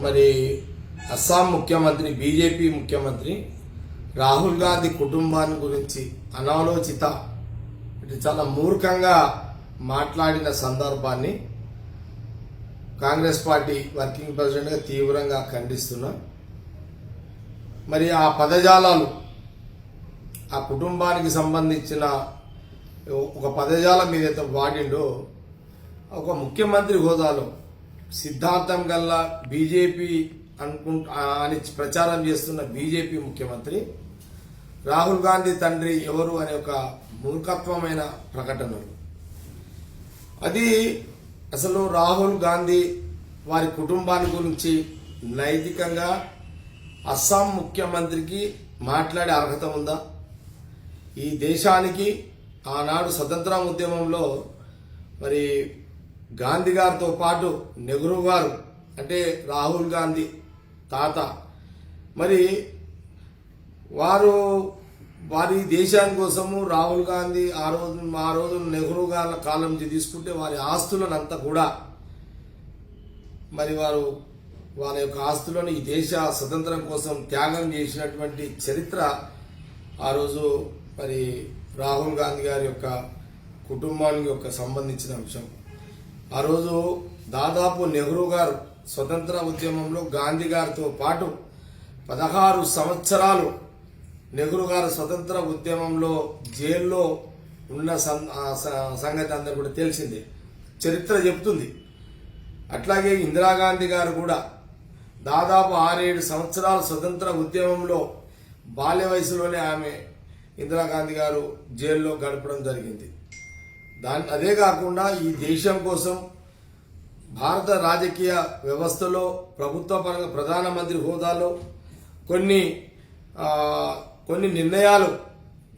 మరి అస్సాం ముఖ్యమంత్రి బీజేపీ ముఖ్యమంత్రి రాహుల్ గాంధీ కుటుంబాన్ని గురించి అనాలోచిత చాలా మూర్ఖంగా మాట్లాడిన సందర్భాన్ని కాంగ్రెస్ పార్టీ వర్కింగ్ ప్రెసిడెంట్గా తీవ్రంగా ఖండిస్తున్నా. మరి ఆ పదజాలాలు ఆ కుటుంబానికి సంబంధించిన ఒక పదజాలం ఏదైతే వాడిండో ఒక ముఖ్యమంత్రి హోదాలో సిద్ధాంతం గల్ల బీజేపీ అనుకు అని ప్రచారం చేస్తున్న బీజేపీ ముఖ్యమంత్రి రాహుల్ గాంధీ తండ్రి ఎవరు అనే ఒక మూర్ఖత్వమైన ప్రకటనలు. అది అసలు రాహుల్ గాంధీ వారి కుటుంబాన్ని గురించి నైతికంగా అస్సాం ముఖ్యమంత్రికి మాట్లాడే అర్హత ఉందా? ఈ దేశానికి ఆనాడు స్వతంత్ర ఉద్యమంలో మరి గాంధీ గారితో పాటు నెహ్రూ గారు అంటే రాహుల్ గాంధీ తాత. మరి వారు వారి దేశాని కోసము రాహుల్ గాంధీ ఆ రోజు ఆ రోజు నెహ్రూ గారి కాలం నుంచి తీసుకుంటే వారి ఆస్తులనంతా కూడా మరి వారు వారి యొక్క ఆస్తులను ఈ దేశ స్వతంత్రం కోసం త్యాగం చేసినటువంటి చరిత్ర ఆ రోజు మరి రాహుల్ గాంధీ గారి యొక్క కుటుంబానికి యొక్క సంబంధించిన అంశం. ఆ రోజు దాదాపు నెహ్రూ గారు స్వతంత్ర ఉద్యమంలో గాంధీ గారితో పాటు పదహారు సంవత్సరాలు నెహ్రూ గారు స్వతంత్ర ఉద్యమంలో జైల్లో ఉన్న సం- సంగతి అందరు కూడా తెలిసిందే. చరిత్ర చెప్తుంది. అట్లాగే ఇందిరాగాంధీ గారు కూడా దాదాపు ఆరేడు సంవత్సరాలు స్వతంత్ర ఉద్యమంలో బాల్య వయసులోనే ఆమె ఇందిరాగాంధీ గారు జైల్లో గడపడం జరిగింది. దాని అదే కాకుండా ఈ దేశం కోసం భారత రాజకీయ వ్యవస్థలో ప్రభుత్వ పరంగా ప్రధానమంత్రి హోదాలో కొన్ని కొన్ని నిర్ణయాలు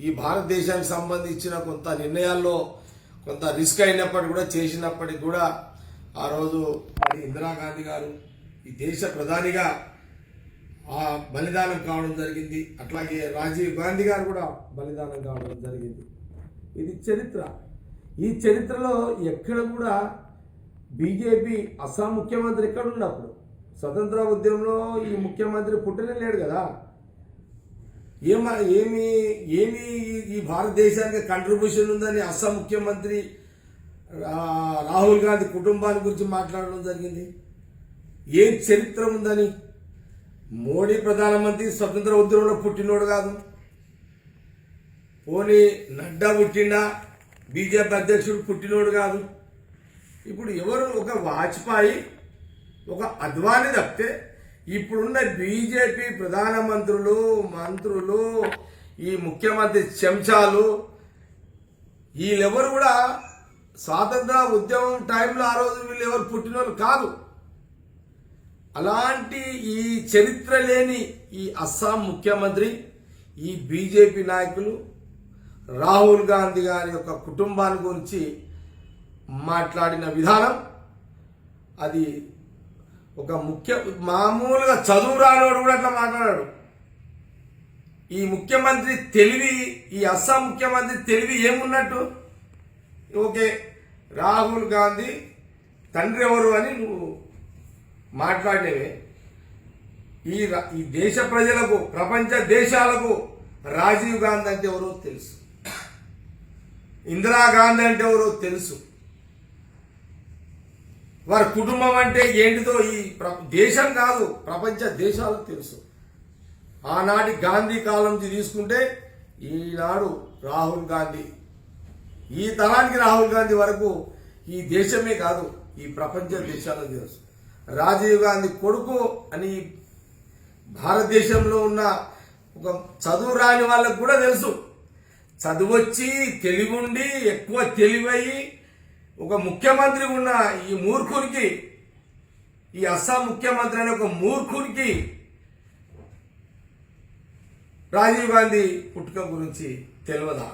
ఈ భారతదేశానికి సంబంధించిన కొంత నిర్ణయాల్లో కొంత రిస్క్ అయినప్పటికీ కూడా చేసినప్పటికి కూడా ఆ రోజు మరి ఇందిరాగాంధీ గారు ఈ దేశ ప్రధానిగా ఆ బలిదానం కావడం జరిగింది. అట్లాగే రాజీవ్ గాంధీ గారు కూడా బలిదానం కావడం జరిగింది. ఇది చరిత్ర. ఈ చరిత్రలో ఎక్కడ కూడా బీజేపీ అస్సాం ముఖ్యమంత్రి ఎక్కడ ఉన్నప్పుడు స్వతంత్ర ఉద్యమంలో ఈ ముఖ్యమంత్రి పుట్టనే లేడు కదా. ఏమ ఏమి ఏమి ఈ- భారతదేశానికి కంట్రిబ్యూషన్ ఉందని అస్సాం ముఖ్యమంత్రి రాహుల్ గాంధీ కుటుంబాల గురించి మాట్లాడడం జరిగింది. ఏం చరిత్ర ఉందని? మోడీ ప్రధానమంత్రి స్వతంత్ర ఉద్యమంలో పుట్టినోడు కాదు. పోనీ నడ్డా పుట్టిండా? బీజేపీ అధ్యక్షుడు పుట్టినోడు కాదు. ఇప్పుడు ఎవరు ఒక వాజ్పేయి ఒక అద్వాని తప్పితే ఇప్పుడున్న బీజేపీ ప్రధానమంత్రులు మంత్రులు ఈ ముఖ్యమంత్రి చెంచాలు వీళ్ళెవరు కూడా స్వాతంత్ర ఉద్యమం టైంలో ఆ రోజు వీళ్ళు ఎవరు పుట్టినోళ్ళు కాదు. అలాంటి ఈ చరిత్ర లేని ఈ అస్సాం ముఖ్యమంత్రి ఈ బీజేపీ నాయకులు రాహుల్ గాంధీ గారి యొక్క కుటుంబాన్ని గురించి మాట్లాడిన విధానం అది ఒక ముఖ్య మామూలుగా చదువు రానివాడు కూడా అట్లా మాట్లాడాడు. ఈ ముఖ్యమంత్రి తెలివి ఈ అస్సాం ముఖ్యమంత్రి తెలివి ఏమున్నట్టు? ఓకే రాహుల్ గాంధీ తండ్రి ఎవరు అని నువ్వు మాట్లాడినవే. ఈ ఈ దేశ ప్రజలకు ప్రపంచ దేశాలకు రాజీవ్ గాంధీ అంటే ఎవరో తెలుసు. ఇందిరాగాంధీ అంటే ఎవరో తెలుసు. వారి కుటుంబం అంటే ఏంటిదో ఈ ప్ర- దేశం కాదు ప్రపంచ దేశాలకు తెలుసు. ఆనాటి గాంధీ కాలం తీసుకుంటే ఈనాడు రాహుల్ గాంధీ. ఈ తరానికి రాహుల్ గాంధీ వరకు ఈ దేశమే కాదు ఈ ప్రపంచ దేశాలకు తెలుసు. రాజీవ్ గాంధీ కొడుకు అని భారతదేశంలో ఉన్న ఒక చదువు రాని వాళ్ళకు కూడా తెలుసు. చదువొచ్చి తెలివిండి ఎక్కువ తెలివయి ఒక ముఖ్యమంత్రి ఉన్న ఈ మూర్ఖునికి ఈ అస్సాం ముఖ్యమంత్రి అనే ఒక మూర్ఖునికి రాజీవ్ గాంధీ పుట్టుక గురించి తెలియదా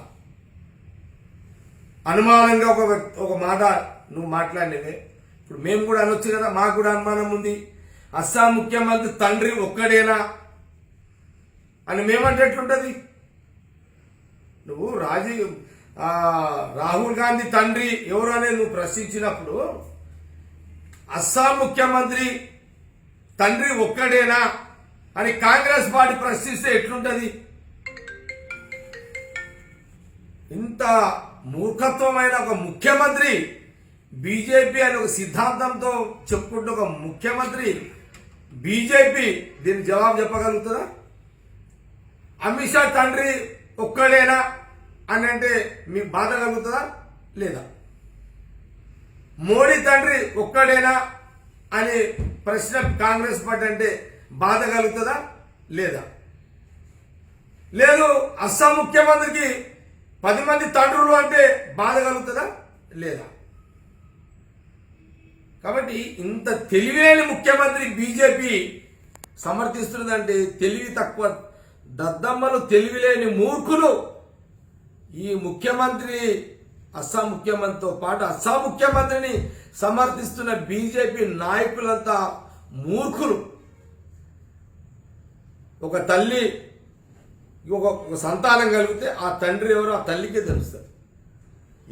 అనుమానంగా ఒక ఒక మాట నువ్వు మాట్లాడినవే. ఇప్పుడు మేము కూడా అనొచ్చు కదా మాకు కూడా అనుమానం ఉంది. అస్సాం ముఖ్యమంత్రి తండ్రి ఒక్కడేనా? అని మేమంటే ఎట్లుంటుంది? నువ్వు రాజీవ్ రాహుల్ గాంధీ తండ్రి ఎవరు అనేది నువ్వు ప్రశ్నించినప్పుడు అస్సాం ముఖ్యమంత్రి తండ్రి ఒక్కడేనా అని కాంగ్రెస్ పార్టీ ప్రశ్నిస్తే ఎట్లుంటది? ఇంత మూర్ఖత్వమైన ఒక ముఖ్యమంత్రి బీజేపీ అనే ఒక సిద్ధాంతంతో చెప్పుకుంటూ ఒక ముఖ్యమంత్రి బీజేపీ దీని జవాబు చెప్పగలుగుతుందా? అమిత్ షా తండ్రి ఒక్కడేనా అని అంటే మీకు బాధ కలుగుతుందా? లేదా? మోడీ తండ్రి ఒక్కడేనా అని ప్రశ్న కాంగ్రెస్ పార్టీ అంటే బాధ కలుగుతుందా? లేదా? లేదు అస్సాం ముఖ్యమంత్రికి పది మంది తండ్రులు అంటే బాధ కలుగుతుందా? లేదా? కాబట్టి ఇంత తెలివిలేని ముఖ్యమంత్రి బీజేపీ సమర్థిస్తున్నదంటే తెలివి తక్కువ దద్దమ్మలు తెలివిలేని మూర్ఖులు. ఈ ముఖ్యమంత్రి అస్సాం ముఖ్యమంత్రితో పాటు అస్సాం ముఖ్యమంత్రిని సమర్థిస్తున్న బీజేపీ నాయకులంతా మూర్ఖులు. ఒక తల్లి ఒక సంతానం కలిగితే ఆ తండ్రి ఎవరో ఆ తల్లికే తెలుస్తారు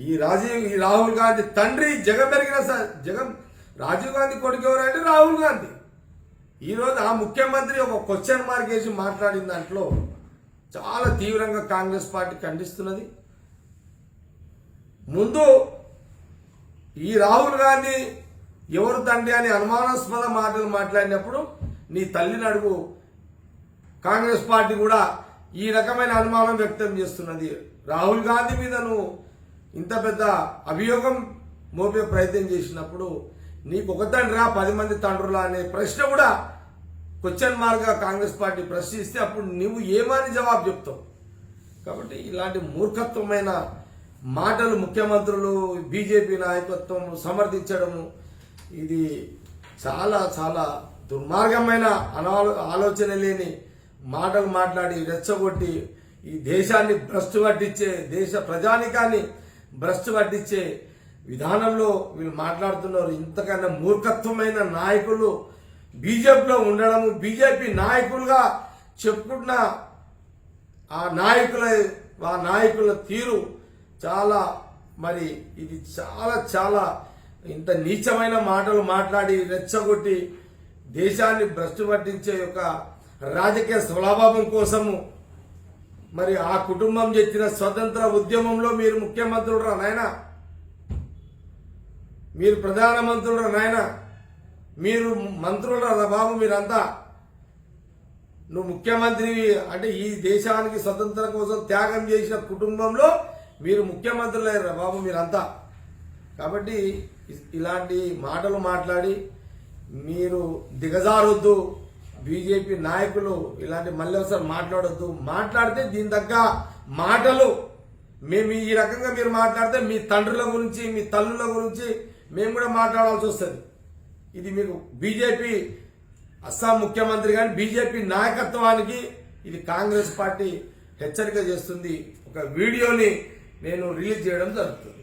ఈ రాజీవ్ ఈ రాహుల్ గాంధీ తండ్రి జగన్ పెరిగిన జగన్ రాజీవ్ గాంధీ కొడుకు ఎవరు అంటే రాహుల్ గాంధీ. ఈరోజు ఆ ముఖ్యమంత్రి ఒక క్వశ్చన్ మార్క్ వేసి మాట్లాడిన దాంట్లో చాలా తీవ్రంగా కాంగ్రెస్ పార్టీ ఖండిస్తున్నది. ముందు ఈ రాహుల్ గాంధీ ఎవరు తండ్రి అని అనుమానాస్పద మాటలు మాట్లాడినప్పుడు నీ తల్లిని అడుగు. కాంగ్రెస్ పార్టీ కూడా ఈ రకమైన అనుమానం వ్యక్తం చేస్తున్నది. రాహుల్ గాంధీ మీద నువ్వు ఇంత పెద్ద అభియోగం మోపే ప్రయత్నం చేసినప్పుడు నీకు ఒక తండ్రా పది మంది తండ్రులా అనే ప్రశ్న కూడా క్వశ్చన్ మార్గా కాంగ్రెస్ పార్టీ ప్రశ్నిస్తే అప్పుడు నువ్వు ఏమని జవాబు చెప్తావు? కాబట్టి ఇలాంటి మూర్ఖత్వమైన మాటలు ముఖ్యమంత్రులు బీజేపీ నాయకత్వం సమర్థించడము ఇది చాలా చాలా దుర్మార్గమైన అనాలో ఆలోచన లేని మాటలు మాట్లాడి రెచ్చగొట్టి ఈ దేశాన్ని భ్రష్టు పట్టించే దేశ ప్రజానికాన్ని భ్రష్టు పట్టించే విధానంలో వీళ్ళు మాట్లాడుతున్నారు. ఇంతకన్నా మూర్ఖత్వమైన నాయకులు బీజేపీలో ఉండడము బీజేపీ నాయకులుగా చెప్పుకుంటున్న ఆ నాయకుల ఆ నాయకుల తీరు చాలా మరి ఇది చాలా చాలా ఇంత నీచమైన మాటలు మాట్లాడి రెచ్చగొట్టి దేశాన్ని భ్రష్టు పట్టించే యొక్క రాజకీయ స్వలాభావం కోసము మరి ఆ కుటుంబం చెప్పిన స్వతంత్ర ఉద్యమంలో మీరు ముఖ్యమంత్రుడు నాయన? మీరు ప్రధానమంత్రుడు నాయన. మీరు మంత్రుల బాబు మీరంతా. నువ్వు ముఖ్యమంత్రి అంటే ఈ దేశానికి స్వతంత్రం కోసం త్యాగం చేసిన కుటుంబంలో మీరు ముఖ్యమంత్రులయ్యారు బాబు మీరంతా. కాబట్టి ఇలాంటి మాటలు మాట్లాడి మీరు దిగజారొద్దు. బీజేపీ నాయకులు ఇలాంటి మళ్ళీ ఒకసారి మాట్లాడొద్దు. మాట్లాడితే దీని తగ్గ మాటలు మేము ఈ రకంగా మీరు మాట్లాడితే మీ తండ్రుల గురించి మీ తల్లుల గురించి మేము కూడా మాట్లాడాల్సి వస్తుంది. ఇది మీకు బీజేపీ అస్సాం ముఖ్యమంత్రి కానీ బీజేపీ నాయకత్వానికి ఇది కాంగ్రెస్ పార్టీ హెచ్చరిక చేస్తుంది. ఒక వీడియోని నేను రిలీజ్ చేయడం జరుగుతుంది.